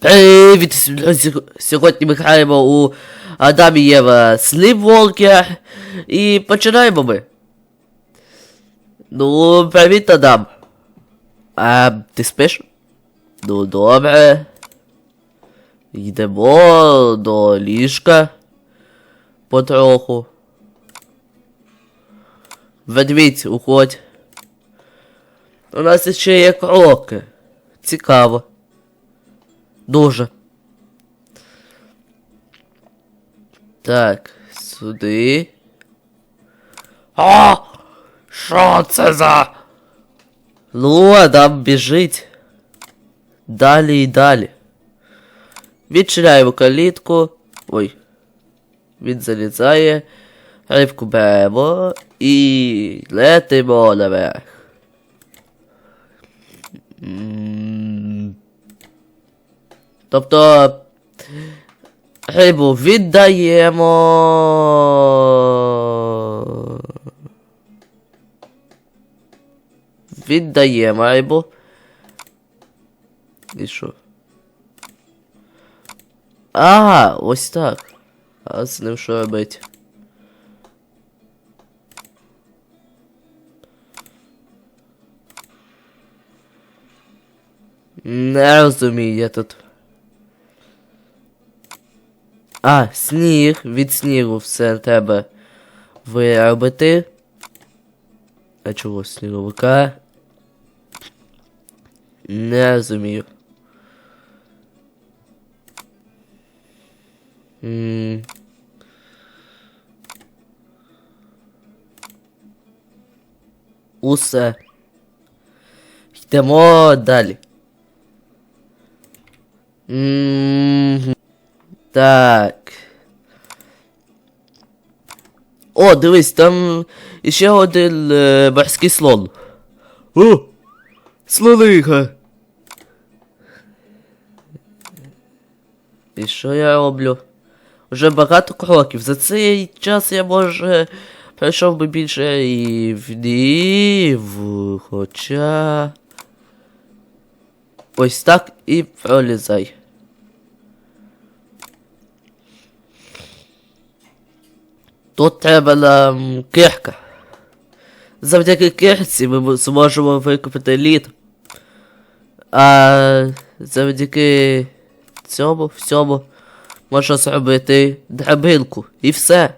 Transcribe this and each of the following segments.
Привіт! Сьо- Сьогодні ми граємо у Адам і Єва Sleepwalker і починаємо ми. Ну, привіт, Адам. А ти спиш? Ну, добре. Йдемо до ліжка. Потроху. Ведмідь, уходь. У нас ще є кроки. Цікаво. Дуже. Так, сюди. А! Що це за? Ну, Адам біжить. Далі і далі. Відчиняємо калітку. Ой. Він залізає. Рибку беремо і летимо наверх. Тобто рибу віддаємо. Віддаємо рибу. І що? А, ось так. А з ним що робити? Не розумію я тут. А, сніг. Від снігу все треба виробити. А чого сніговика? Не розумію. М. Усе. Йдемо далі. М, Так. О, дивись, там іще один е, морський слон. О! Слониха. І що я роблю? Вже багато кроків. За цей час я може пройшов би більше і вдів, хоча. Ось так і пролізай. Тут треба нам кирка. Завдяки кирці ми зможемо викупити лід. А завдяки цьому всьому можна зробити драбинку. І все.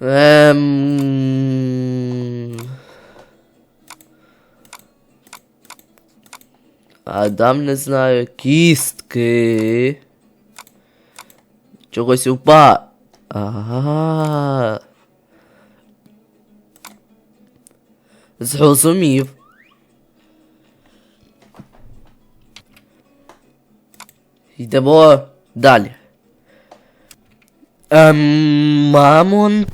Ем... Адам не знаю. Кістки. Чогось упа. Ага. Зрозумів. Йдемо далі. Ем, мамонт.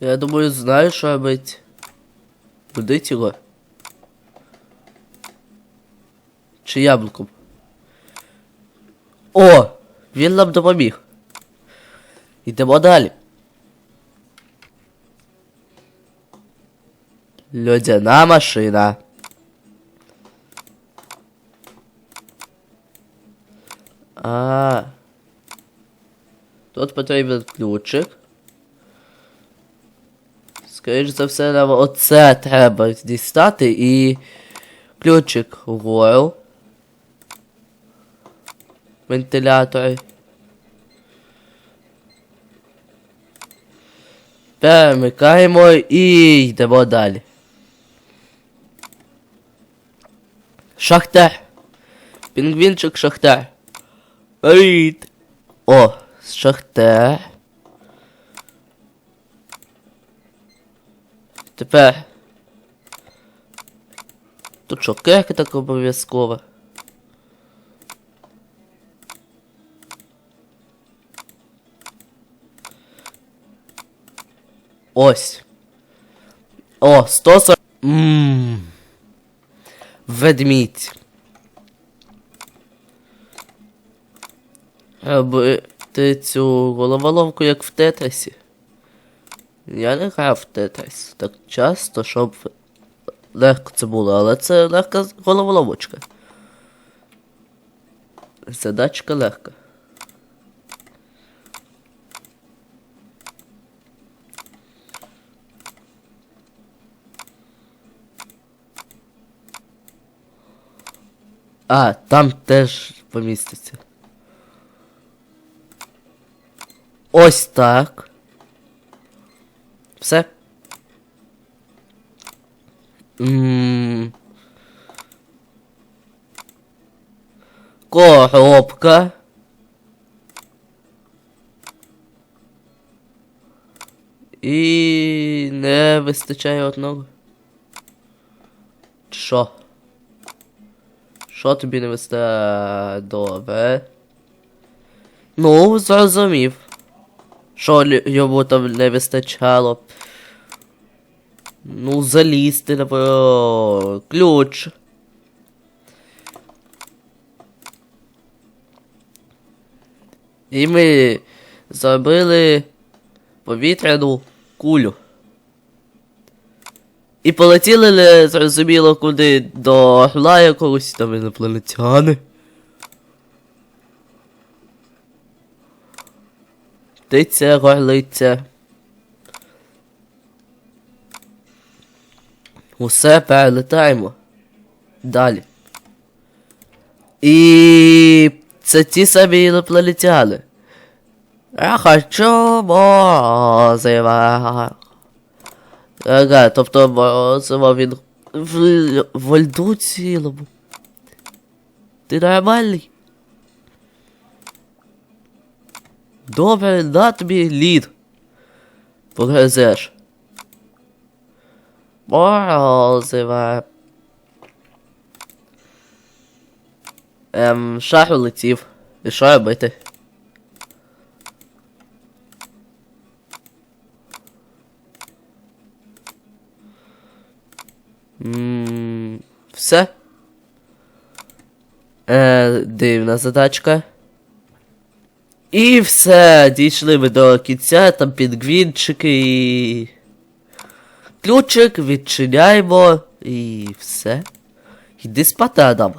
Я думаю, знаю, що робити. Будить його. Чи яблуком? О! Він нам допоміг. Йдемо далі. Льодяна машина. А. Тут потрібен ключик. Скоріш за все, нам оце треба дістати і ключик вгору. Вентилятори. Перемикаємо і йдемо далі. Шахтар. Пінгвінчик шахтар. Привіт. О, шахтар. Тепер. Тут що, кеки так обов'язково. Ось. О, 140. Ммм. Ведмідь. Робити цю головоломку, як в тетрисі. Я не грав в Тетріс так часто, щоб легко це було, але це легка головоломочка. Задачка легка. А, там теж поміститься. Ось так. Все. М. Коробка. І не вистачає одного. Що? Що тобі не вистачає? Добре. Ну, зрозумів. Що йому там не вистачало. Ну, залізти, напевно, ключ. І ми зробили повітряну кулю. І полетіли не зрозуміло куди до орла якогось там інопланетяни. Птиця, горлиця. Усе перелетаємо. Далі. І це ті самі інопланетяни. Хочу морозива. Ага, тобто морозиво він в, в льду цілому. Ти нормальний? Добре, на тобі лід. Погризеш. Морозиво. Ем, шар улетів. І що робити? Все. Е, дивна задачка. І все, дійшли ми до кінця, там пінгвінчики і. Ключик, відчиняємо і все. Йди спати, Адам.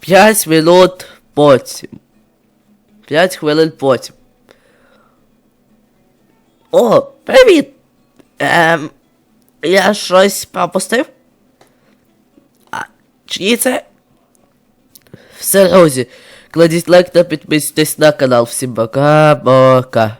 П'ять минут потім. П'ять хвилин потім. О, привіт! Ем, я щось пропустив? А, чиї це? Все, друзі, кладіть лайк та підписуйтесь на канал. Всім пока-пока.